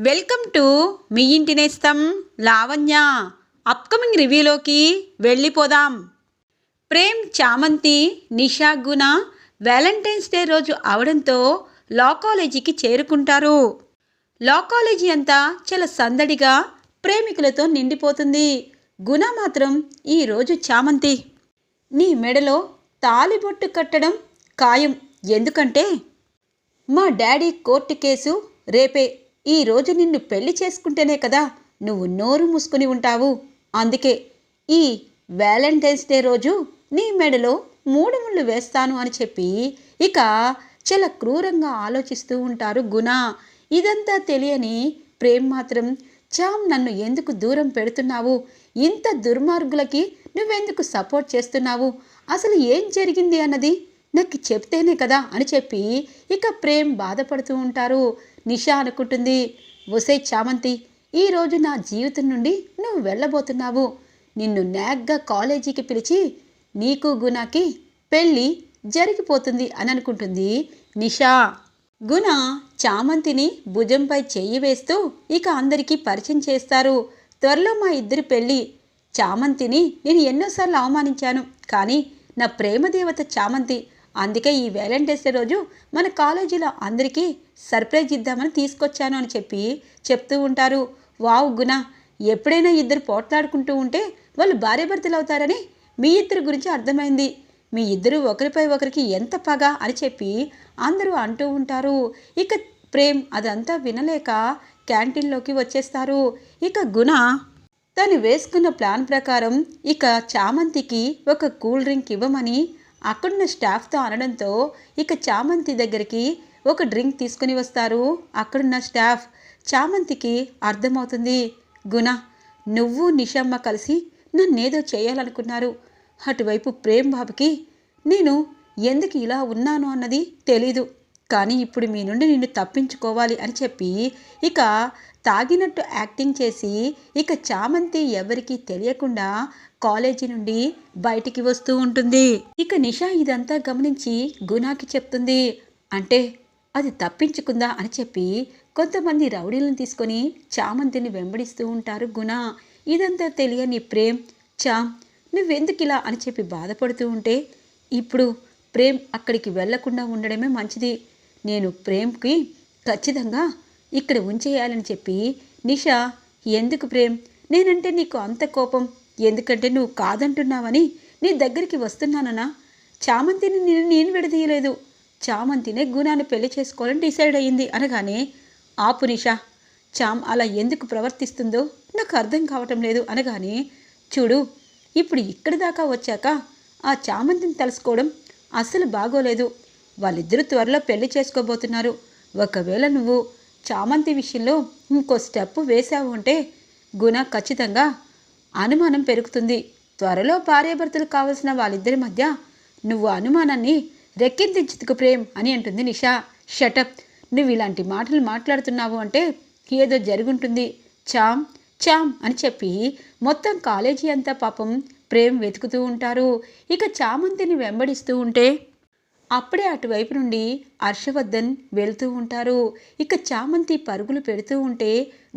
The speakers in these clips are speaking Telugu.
వెల్కమ్ టు మీ ఇంటి నేస్తం లావణ్య. అప్కమింగ్ రివ్యూలోకి వెళ్ళిపోదాం. ప్రేమ్ చామంతి నిషా గుణ వ్యాలంటైన్స్ డే రోజు అవడంతో లా కాలేజీకి చేరుకుంటారు. లా కాలేజీ అంతా చాలా సందడిగా ప్రేమికులతో నిండిపోతుంది. గుణ మాత్రం ఈరోజు చామంతి. నీ మెడలో తాలిబొట్టు కట్టడం ఖాయం. ఎందుకంటే మా డాడీ కోర్టు కేసు రేపే. ఈరోజు నిన్ను పెళ్ళి చేసుకుంటేనే కదా నువ్వు నోరు మూసుకుని ఉంటావు. అందుకే ఈ వ్యాలంటైన్స్ డే రోజు నీ మెడలో మూడు ముళ్ళు వేస్తాను అని చెప్పి ఇక చాలా క్రూరంగా ఆలోచిస్తూ ఉంటారు గుణ. ఇదంతా తెలియని ప్రేమ్ మాత్రం చామ్ నన్ను ఎందుకు దూరం పెడుతున్నావు? ఇంత దుర్మార్గులకి నువ్వెందుకు సపోర్ట్ చేస్తున్నావు? అసలు ఏం జరిగింది? అన్నది నాకు చెప్తేనే కదా అని చెప్పి ఇక ప్రేమ్ బాధపడుతూ ఉంటారు. నిషా అనుకుంటుంది ఒసే చామంతి ఈరోజు నా జీవితం నుండి నువ్వు వెళ్ళబోతున్నావు. నిన్ను నాగ్గా కాలేజీకి పిలిచి నీకు గుణకి పెళ్ళి జరిగిపోతుంది అని అనుకుంటుంది నిషా. గుణ చామంతిని భుజంపై చెయ్యి వేస్తూ ఇక అందరికీ పరిచయం చేస్తారు. త్వరలో మా ఇద్దరి పెళ్ళి. చామంతిని నేను ఎన్నోసార్లు అవమానించాను కానీ నా ప్రేమదేవత చామంతి అందుకే ఈ వ్యాలంటైన్స్ డే రోజు మన కాలేజీలో అందరికీ సర్ప్రైజ్ ఇద్దామని తీసుకొచ్చాను అని చెప్పి చెప్తూ ఉంటారు. వావ్ గుణ ఎప్పుడైనా ఇద్దరు పోట్లాడుకుంటూ ఉంటే వాళ్ళు భార్యాభర్తలు అవుతారని మీ ఇద్దరి గురించి అర్థమైంది. మీ ఇద్దరు ఒకరిపై ఒకరికి ఎంత పగ అని చెప్పి అందరూ అంటూ ఉంటారు. ఇక ప్రేమ్ అదంతా వినలేక క్యాంటీన్లోకి వచ్చేస్తారు. ఇక గుణ తను వేసుకున్న ప్లాన్ ప్రకారం ఇక చామంతికి ఒక కూల్ డ్రింక్ ఇవ్వమని అక్కడున్న స్టాఫ్తో అనడంతో ఇక చామంతి దగ్గరికి ఒక డ్రింక్ తీసుకుని వస్తారు. అక్కడున్న స్టాఫ్ చామంతికి అర్థమవుతుంది. గుణ నువ్వు నిషమ్మ కలిసి నన్నేదో చేయాలనుకున్నారు. అటువైపు ప్రేమ్ బాబుకి నేను ఎందుకు ఇలా ఉన్నాను అన్నది తెలీదు. కానీ ఇప్పుడు మీ నుండి నిన్ను తప్పించుకోవాలి అని చెప్పి ఇక తాగినట్టు యాక్టింగ్ చేసి ఇక చామంతి ఎవరికీ తెలియకుండా కాలేజీ నుండి బయటికి వస్తూ ఉంటుంది. ఇక నిషా ఇదంతా గమనించి గుణాకి చెప్తుంది. అంటే అది తప్పించుకుందా అని చెప్పి కొంతమంది రౌడీలను తీసుకొని చామంతిని వెంబడిస్తూ ఉంటారు గుణ. ఇదంతా తెలియని ప్రేమ్ చామ్ నువ్వెందుకు ఇలా అని చెప్పి బాధపడుతూ ఉంటే ఇప్పుడు ప్రేమ్ అక్కడికి వెళ్ళకుండా ఉండడమే మంచిది. నేను ప్రేమ్కి ఖచ్చితంగా ఇక్కడ ఉంచేయాలని చెప్పి నిషా ఎందుకు ప్రేమ్? నేనంటే నీకు అంత కోపం. ఎందుకంటే నువ్వు కాదంటున్నావని నీ దగ్గరికి వస్తున్నానన్నా. చామంతిని నేను నేను విడదీయలేదు. చామంతినే గుణాన్ని పెళ్ళి చేసుకోవాలని డిసైడ్ అయ్యింది అనగానే ఆపు నిషా చామ్ అలా ఎందుకు ప్రవర్తిస్తుందో నాకు అర్థం కావటం లేదు అనగానే చూడు ఇప్పుడు ఇక్కడి దాకా వచ్చాక ఆ చామంతిని తలుసుకోవడం అస్సలు బాగోలేదు. వాళ్ళిద్దరూ త్వరలో పెళ్ళి చేసుకోబోతున్నారు. ఒకవేళ నువ్వు చామంతి విషయంలో ఇంకో స్టెప్ వేసావు అంటే గుణ ఖచ్చితంగా అనుమానం పెరుగుతుంది. త్వరలో భార్యాభర్తలు కావలసిన వాళ్ళిద్దరి మధ్య నువ్వు అనుమానాన్ని రెక్కిందించుకు ప్రేమ్ అని అంటుంది నిషా. షటప్ నువ్వు ఇలాంటి మాటలు మాట్లాడుతున్నావు అంటే ఏదో జరుగుంటుంది. చామ్ చామ్ అని చెప్పి మొత్తం కాలేజీ అంతా పాపం ప్రేమ్ వెతుకుతూ ఉంటారు. ఇక చామంతిని వెంబడిస్తూ ఉంటే అప్పుడే అటువైపు నుండి హర్షవర్ధన్ వెళ్తూ ఉంటారు. ఇక చామంతి పరుగులు పెడుతూ ఉంటే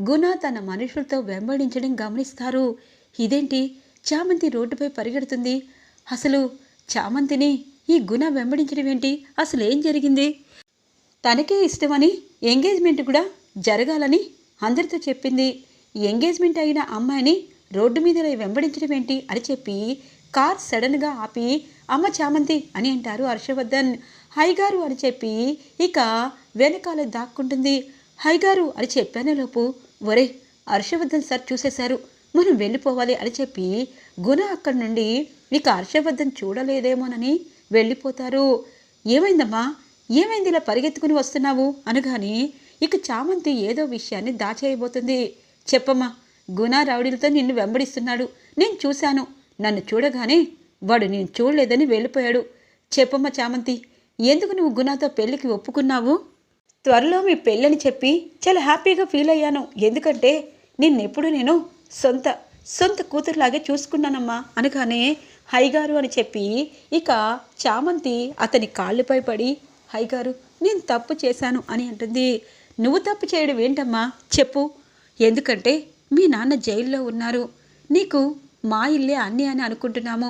గుణ తన మనుషులతో వెంబడించడం గమనిస్తారు. ఇదేంటి? చామంతి రోడ్డుపై పరిగెడుతుంది. అసలు చామంతిని ఈ గుణ వెంబడించడం ఏంటి? అసలు ఏం జరిగింది? తనకే ఇష్టమని ఎంగేజ్మెంట్ కూడా జరగాలని అందరితో చెప్పింది. ఎంగేజ్మెంట్ అయిన అమ్మాయిని రోడ్డు మీద వెంబడించడం ఏంటి అని చెప్పి కార్ సడన్గా ఆపి అమ్మ చామంతి అని అంటారు హర్షవర్ధన్. హైగారు అని చెప్పి ఇక వెనకాల దాక్కుంటుంది. హైగారు అని చెప్పానేలోపు ఒరే హర్షవర్ధన్ సార్ చూసేశారు. మనం వెళ్ళిపోవాలి అని చెప్పి గుణ అక్కడి నుండి ఇక హర్షవర్ధన్ చూడలేదేమోనని వెళ్ళిపోతారు. ఏమైందమ్మా? ఏమైంది ఇలా పరిగెత్తుకుని వస్తున్నావు? అనగానే ఇక చామంతి ఏదో విషయాన్ని దాచేయబోతుంది. చెప్పమ్మా గుణ రౌడీలతో నిన్ను వెంబడిస్తున్నాడు. నేను చూశాను. నన్ను చూడగానే వాడు నేను చూడలేదని వెళ్ళిపోయాడు. చెప్పమ్మ చామంతి ఎందుకు నువ్వు గుణాతో పెళ్ళికి ఒప్పుకున్నావు? త్వరలో మీ పెళ్ళని చెప్పి చాలా హ్యాపీగా ఫీల్ అయ్యాను. ఎందుకంటే నిన్నెప్పుడు నేను సొంత సొంత కూతురులాగే చూసుకున్నానమ్మా అనగానే హైగారు అని చెప్పి ఇక చామంతి అతని కాళ్ళుపై పడి హైగారు నేను తప్పు చేశాను అని అంటుంది. నువ్వు తప్పు చేయడం ఏంటమ్మా? చెప్పు. ఎందుకంటే మీ నాన్న జైల్లో ఉన్నారు. నీకు మా ఇల్లే అన్నీ అని అనుకుంటున్నాము.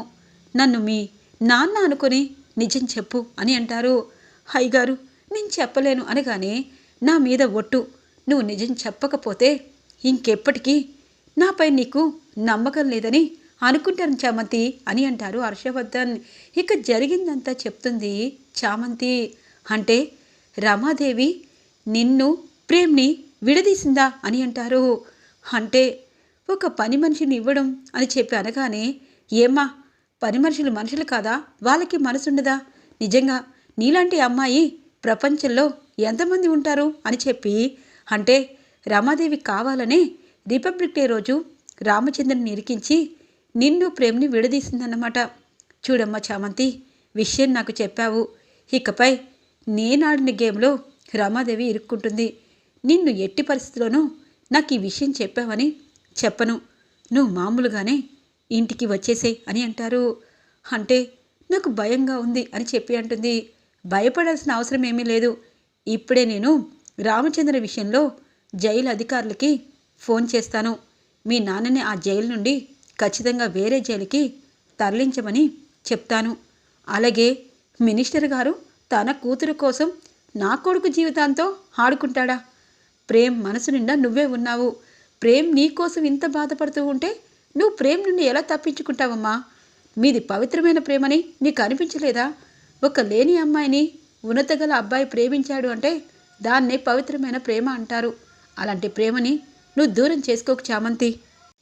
నన్ను మీ నాన్న అనుకొని నిజం చెప్పు అని అంటారు. హైగారు నేను చెప్పలేను అనగానే నా మీద ఒట్టు. నువ్వు నిజం చెప్పకపోతే ఇంకెప్పటికీ నాపై నీకు నమ్మకం లేదని అనుకుంటాను చామంతి అని అంటారు హర్షవర్ధన్. ఇక జరిగిందంతా చెప్తుంది చామంతి. అంటే రమాదేవి నిన్ను ప్రేమ్ని విడదీసిందా అని అంటారు. అంటే ఒక పని మనిషిని ఇవ్వడం అని చెప్పి అనగానే ఏమ్మా పని మనుషులు మనుషులు కాదా? వాళ్ళకి మనసుండదా? నిజంగా నీలాంటి అమ్మాయి ప్రపంచంలో ఎంతమంది ఉంటారు? అని చెప్పి అంటే రమాదేవి కావాలనే రిపబ్లిక్ డే రోజు రామచంద్రుని ఇరికించి నిన్ను ప్రేమ్ని విడదీసిందన్నమాట. చూడమ్మా చామంతి విషయం నాకు చెప్పావు. ఇకపై నేనాడిన గేమ్లో రమాదేవి ఇరుక్కుంటుంది. నిన్ను ఎట్టి పరిస్థితిలోనూ నాకు ఈ విషయం చెప్పావని చెప్పను. నువ్వు మామూలుగానే ఇంటికి వచ్చేసే అని అంటారు. అంటే నాకు భయంగా ఉంది అని చెప్పి అంటుంది. భయపడాల్సిన అవసరం ఏమీ లేదు. ఇప్పుడే నేను రామచంద్ర విషయంలో జైలు అధికారులకి ఫోన్ చేస్తాను. మీ నాన్నని ఆ జైలు నుండి ఖచ్చితంగా వేరే జైలుకి తరలించమని చెప్తాను. అలాగే మినిస్టర్ గారు తన కూతురు కోసం నా కొడుకు జీవితాంతో ఆడుకుంటాడా? ప్రేమ్ మనసు నిండా నువ్వే ఉన్నావు. ప్రేమ్ నీకోసం ఇంత బాధపడుతూ ఉంటే నువ్వు ప్రేమ్ నుండి ఎలా తప్పించుకుంటావమ్మా? మీది పవిత్రమైన ప్రేమని నీకు అనిపించలేదా? ఒక లేని అమ్మాయిని ఉన్నతగల అబ్బాయి ప్రేమించాడు అంటే దాన్నే పవిత్రమైన ప్రేమ అంటారు. అలాంటి ప్రేమని నువ్వు దూరం చేసుకోకు చామంతి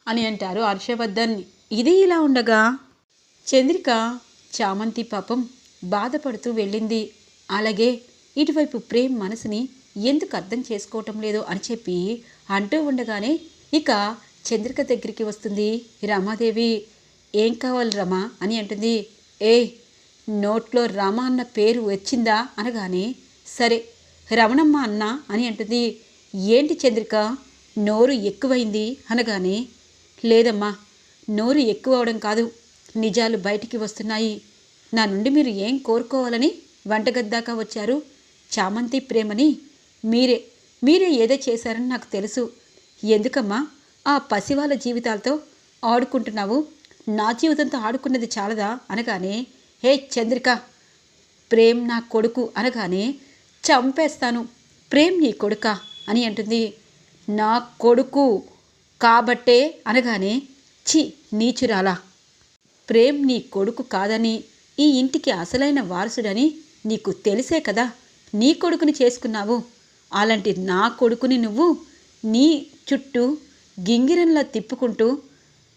అని అంటారు హర్షవర్ధన్. ఇది ఇలా ఉండగా చంద్రిక చామంతి పాపం బాధపడుతూ వెళ్ళింది. అలాగే ఇటువైపు ప్రేమ్ మనసుని ఎందుకు అర్థం చేసుకోవటం లేదు అని చెప్పి అంటూ ఉండగానే ఇక చంద్రిక దగ్గరికి వస్తుంది. రమాదేవి ఏం కావాలి రమా? అని అంటుంది. ఏ నోట్లో రమ అన్న పేరు వచ్చిందా? అనగానే సరే రమణమ్మ అన్న అని అంటుంది. ఏంటి చంద్రిక నోరు ఎక్కువైంది? అనగానే లేదమ్మా నోరు ఎక్కువ అవడం కాదు నిజాలు బయటికి వస్తున్నాయి. నా నుండి మీరు ఏం కోరుకోవాలని వంటగద్దాకా వచ్చారు? చామంతి ప్రేమని మీరే మీరే ఏదో చేశారని నాకు తెలుసు. ఎందుకమ్మా? ఆ పసివాళ్ళ జీవితాలతో ఆడుకుంటున్నావు? నా జీవితంతో ఆడుకున్నది చాలదా? అనగానే హే చంద్రిక ప్రేమ్ నా కొడుకు అనగానే చంపేస్తాను ప్రేమ్ నీ కొడుక అని అంటుంది. నా కొడుకు కాబట్టే అనగానే చి నీచురాలా ప్రేమ్ నీ కొడుకు కాదని ఈ ఇంటికి అసలైన వారసుడని నీకు తెలిసే కదా? నీ కొడుకుని చేసుకున్నావు? అలాంటి నా కొడుకుని నువ్వు నీ చుట్టూ గింగిరంలా తిప్పుకుంటూ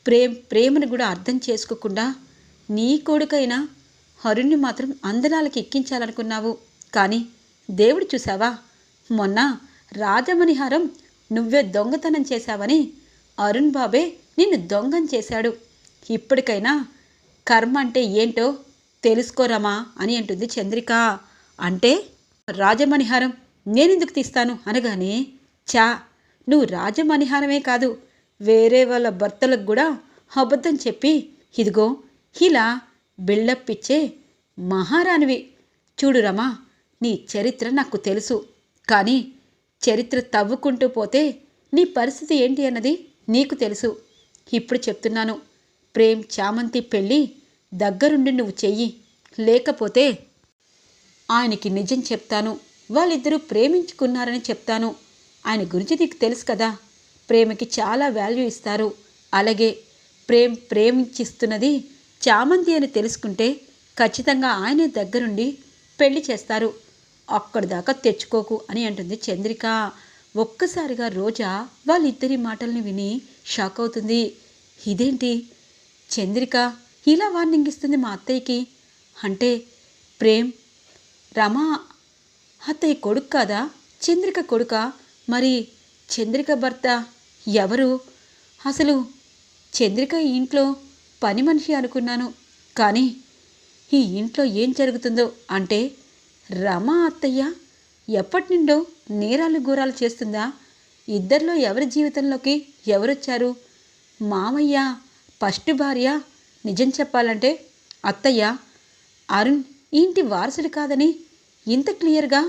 ప్రేమ్ ప్రేమను కూడా అర్థం చేసుకోకుండా నీ కొడుకైనా హరుణ్ణి మాత్రం అందనాలకి ఎక్కించాలనుకున్నావు. కానీ దేవుడు చూసావా మొన్న రాజమణిహారం నువ్వే దొంగతనం చేశావని అరుణ్ బాబే నిన్ను దొంగం చేశాడు. ఇప్పటికైనా కర్మ అంటే ఏంటో తెలుసుకోరమా అని అంటుంది చంద్రిక. అంటే రాజమణిహారం నేనెందుకు తీస్తాను? అనగానే చా నువ్వు రాజమణిహారమే కాదు వేరే వాళ్ళ భర్తలకు కూడా అబద్ధం చెప్పి ఇదిగో ఇలా బిల్డప్ ఇచ్చే మహారాణివి. చూడు రమా నీ చరిత్ర నాకు తెలుసు. కానీ చరిత్ర తవ్వుకుంటూ పోతే నీ పరిస్థితి ఏంటి అన్నది నీకు తెలుసు. ఇప్పుడు చెప్తున్నాను ప్రేమ్ చామంతి పెళ్ళి దగ్గరుండి నువ్వు చెయ్యి. లేకపోతే ఆయనకి నిజం చెప్తాను. వాళ్ళిద్దరూ ప్రేమించుకున్నారని చెప్తాను. ఆయన గురించి నీకు తెలుసు కదా. ప్రేమకి చాలా వాల్యూ ఇస్తారు. అలాగే ప్రేమ్ ప్రేమించిస్తున్నది చామంతి అని తెలుసుకుంటే ఖచ్చితంగా ఆయనే దగ్గరుండి పెళ్ళి చేస్తారు. అక్కడి దాకా తెచ్చుకోకు అని అంటుంది చంద్రిక. ఒక్కసారిగా రోజా వాళ్ళిద్దరి మాటల్ని విని షాక్ అవుతుంది. ఇదేంటి? చంద్రిక ఇలా వార్నింగ్ ఇస్తుంది మా అత్తయ్యకి. అంటే ప్రేమ్ రమా అత్తయ్య కొడుకు కాదా? చంద్రిక కొడుక? మరి చంద్రిక భర్త ఎవరు? అసలు చంద్రిక ఈ ఇంట్లో పని మనిషి అనుకున్నాను. కానీ ఈ ఇంట్లో ఏం జరుగుతుందో అంటే రమ అత్తయ్య ఎప్పటి నుండో నేరాలు ఘోరాలు చేస్తుందా? ఇద్దరిలో ఎవరి జీవితంలోకి ఎవరొచ్చారు? మామయ్య ఫస్ట్ భార్య నిజం చెప్పాలంటే అత్తయ్య అరుణ్ ఇంటి వారసుడు కాదని ఇంత క్లియర్గా?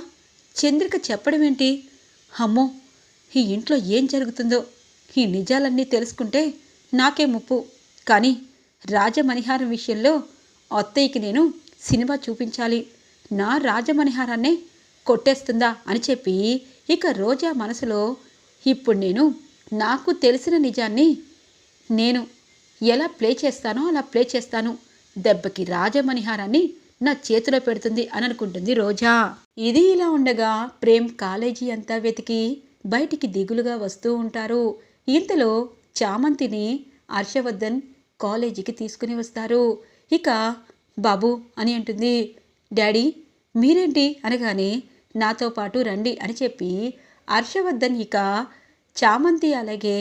చంద్రిక చెప్పడం ఏంటి? అమ్మో! ఈ ఇంట్లో ఏం జరుగుతుందో? ఈ నిజాలన్నీ తెలుసుకుంటే నాకే ముప్పు. కానీ రాజమణిహారం విషయంలో అత్తయ్యకి నేను సినిమా చూపించాలి. నా రాజమణిహారాన్నే కొట్టేస్తుందా అని చెప్పి ఇక రోజా మనసులో ఇప్పుడు నేను నాకు తెలిసిన నిజాన్ని నేను ఎలా ప్లే చేస్తానో అలా ప్లే చేస్తాను. దెబ్బకి రాజమణిహారాన్ని నా చేతిలో పెడుతుంది అని అనుకుంటుంది రోజా. ఇది ఇలా ఉండగా ప్రేమ్ కాలేజీ అంతా వెతికి బయటికి దిగులుగా వస్తూ ఉంటారు. ఇంతలో చామంతిని హర్షవర్ధన్ కాలేజీకి తీసుకుని వస్తారు. ఇక బాబు అని అంటుంది డాడీ మీరేంటి? అనగానే నాతో పాటు రండి అని చెప్పి హర్షవర్ధన్ ఇక చామంతి అలాగే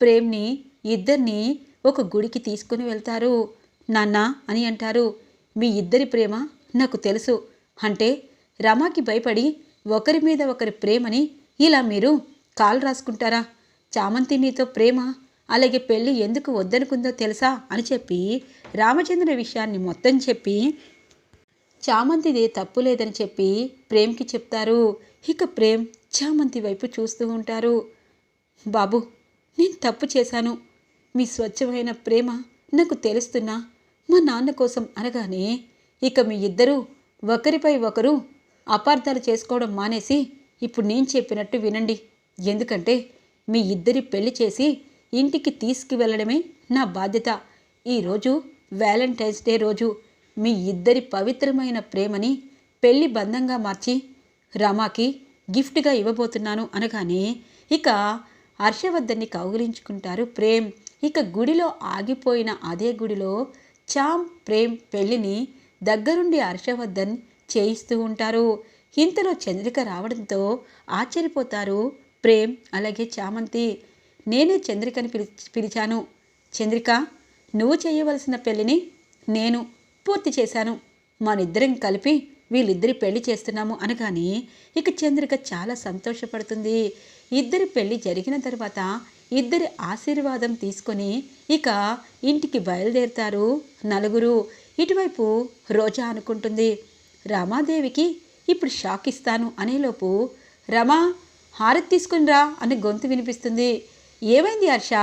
ప్రేమ్ని ఇద్దరిని ఒక గుడికి తీసుకుని వెళ్తారు. నాన్న అని అంటారు. మీ ఇద్దరి ప్రేమ నాకు తెలుసు. అంటే రమాకి భయపడి ఒకరి మీద ఒకరి ప్రేమని ఇలా మీరు కాలు రాసుకుంటారా? చామంతి నీతో ప్రేమ అలాగే పెళ్ళి ఎందుకు వద్దనుకుందో తెలుసా? అని చెప్పి రామచంద్ర విషయాన్ని మొత్తం చెప్పి చామంతిది తప్పు లేదని చెప్పి ప్రేమ్కి చెప్తారు. ఇక ప్రేమ్ చామంతి వైపు చూస్తూ ఉంటారు. బాబు నేను తప్పు చేశాను. మీ స్వచ్ఛమైన ప్రేమ నాకు తెలుస్తున్నా. మా నాన్న కోసం అనగానే ఇక మీ ఇద్దరూ ఒకరిపై ఒకరు అపార్థాలు చేసుకోవడం మానేసి ఇప్పుడు నేను చెప్పినట్టు వినండి. ఎందుకంటే మీ ఇద్దరి పెళ్ళి చేసి ఇంటికి తీసుకువెళ్ళడమే నా బాధ్యత. ఈరోజు వ్యాలంటైన్స్ డే రోజు మీ ఇద్దరి పవిత్రమైన ప్రేమని పెళ్ళి బంధంగా మార్చి రమాకి గిఫ్ట్గా ఇవ్వబోతున్నాను అనగానే ఇక హర్షవర్ధన్ని కౌగిలించుకుంటారు ప్రేమ్. ఇక గుడిలో ఆగిపోయిన అదే గుడిలో చామ్ ప్రేమ్ పెళ్ళిని దగ్గరుండి హర్షవర్ధన్ చేయిస్తూ ఉంటారు. ఇంతలో చంద్రిక రావడంతో ఆశ్చర్యపోతారు ప్రేమ్ అలాగే చామంతి. నేనే చంద్రికని పిలి పిలిచాను. చంద్రిక నువ్వు చేయవలసిన పెళ్ళిని నేను పూర్తి చేశాను. మనిద్దరం కలిపి వీళ్ళిద్దరి పెళ్ళి చేస్తున్నాము అనగానే ఇక చంద్రిక చాలా సంతోషపడుతుంది. ఇద్దరి పెళ్ళి జరిగిన తర్వాత ఇద్దరి ఆశీర్వాదం తీసుకొని ఇక ఇంటికి బయలుదేరుతారు నలుగురు. ఇటువైపు రోజా అనుకుంటుంది రమాదేవికి ఇప్పుడు షాక్ ఇస్తాను అనేలోపు రమా హారతి తీసుకునిరా అని గొంతు వినిపిస్తుంది. ఏమైంది హర్ష?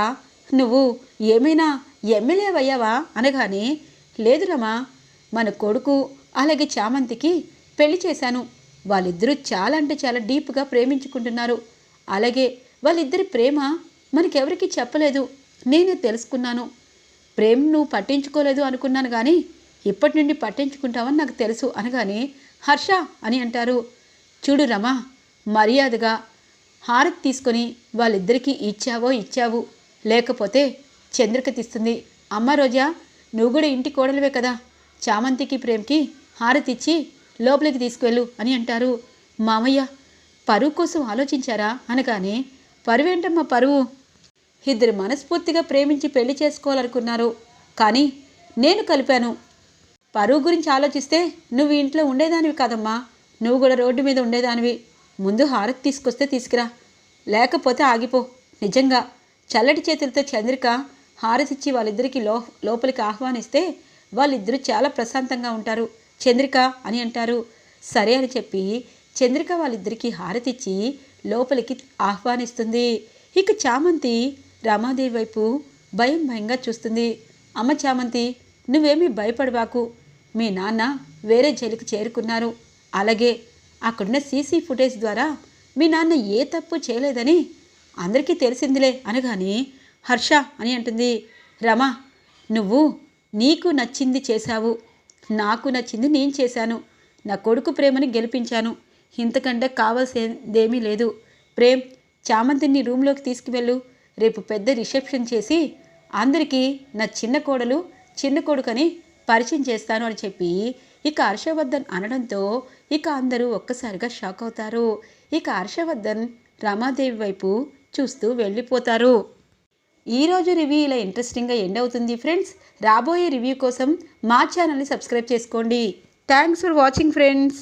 నువ్వు ఏమైనా ఎమ్మెల్యే అయ్యావా? అనగానే లేదు రమా మన కొడుకు అలాగే చామంతికి పెళ్ళి చేశాను. వాళ్ళిద్దరూ చాలా అంటే చాలా డీప్గా ప్రేమించుకుంటున్నారు. అలాగే వాళ్ళిద్దరి ప్రేమ మనకెవరికి చెప్పలేదు. నేనే తెలుసుకున్నాను. ప్రేమ్ నువ్వు పట్టించుకోలేదు అనుకున్నాను కానీ ఇప్పటి నుండి పట్టించుకుంటావని నాకు తెలుసు అనగానే హర్ష అని అంటారు. చూడు రమా మర్యాదగా హారతి తీసుకొని వాళ్ళిద్దరికీ ఇచ్చావో ఇచ్చావు. లేకపోతే చంద్రిక తీస్తుంది. అమ్మ రోజా నువ్వు కూడా ఇంటి కోడలివే కదా. చామంతికి ప్రేమ్కి హారతి ఇచ్చి లోపలికి తీసుకువెళ్ళు అని అంటారు. మామయ్య పరువు కోసం ఆలోచించారా అనగానే పరువేంటమ్మా పరువు? ఇద్దరు మనస్ఫూర్తిగా ప్రేమించి పెళ్ళి చేసుకోవాలనుకున్నారు. కానీ నేను కలిపాను. పరువు గురించి ఆలోచిస్తే నువ్వు ఇంట్లో ఉండేదానివి కాదమ్మా. నువ్వు కూడా రోడ్డు మీద ఉండేదానివి. ముందు హారతి తీసుకొస్తే తీసుకురా. లేకపోతే ఆగిపో. నిజంగా చల్లటి చేతులతో చంద్రిక హారతిచ్చి వాళ్ళిద్దరికీ లో లోపలికి ఆహ్వానిస్తే వాళ్ళిద్దరూ చాలా ప్రశాంతంగా ఉంటారు. చంద్రిక అని అంటారు. సరే అని చెప్పి చంద్రిక వాళ్ళిద్దరికీ హారతిచ్చి లోపలికి ఆహ్వానిస్తుంది. ఇక చామంతి రమాదేవి వైపు భయం భయంగా చూస్తుంది. అమ్మ చామంతి నువ్వేమీ భయపడవాకు మీ నాన్న వేరే జైలుకి చేరుకున్నారు. అలాగే అక్కడున్న సీసీ ఫుటేజ్ ద్వారా మీ నాన్న ఏ తప్పు చేయలేదని అందరికీ తెలిసిందిలే అనగానే హర్ష అని అంటుంది. రమా నువ్వు నీకు నచ్చింది చేశావు. నాకు నచ్చింది నేను చేశాను. నా కొడుకు ప్రేమని గెలిపించాను. ఇంతకంటే కావాల్సిందేమీ లేదు. ప్రేమ్ చామంతిని రూమ్లోకి తీసుకువెళ్ళు. రేపు పెద్ద రిసెప్షన్ చేసి అందరికీ నా చిన్న కోడలు చిన్న కొడుకని పరిచయం చేస్తాను అని చెప్పి ఇక హర్షవర్ధన్ అనడంతో ఇక అందరూ ఒక్కసారిగా షాక్ అవుతారు. ఇక హర్షవర్ధన్ రమాదేవి వైపు చూస్తూ వెళ్ళిపోతారు. ఈరోజు రివ్యూ ఇలా ఇంట్రెస్టింగ్గా ఎండ్ అవుతుంది ఫ్రెండ్స్. రాబోయే రివ్యూ కోసం మా ఛానల్ని సబ్స్క్రైబ్ చేసుకోండి. Thanks for watching friends.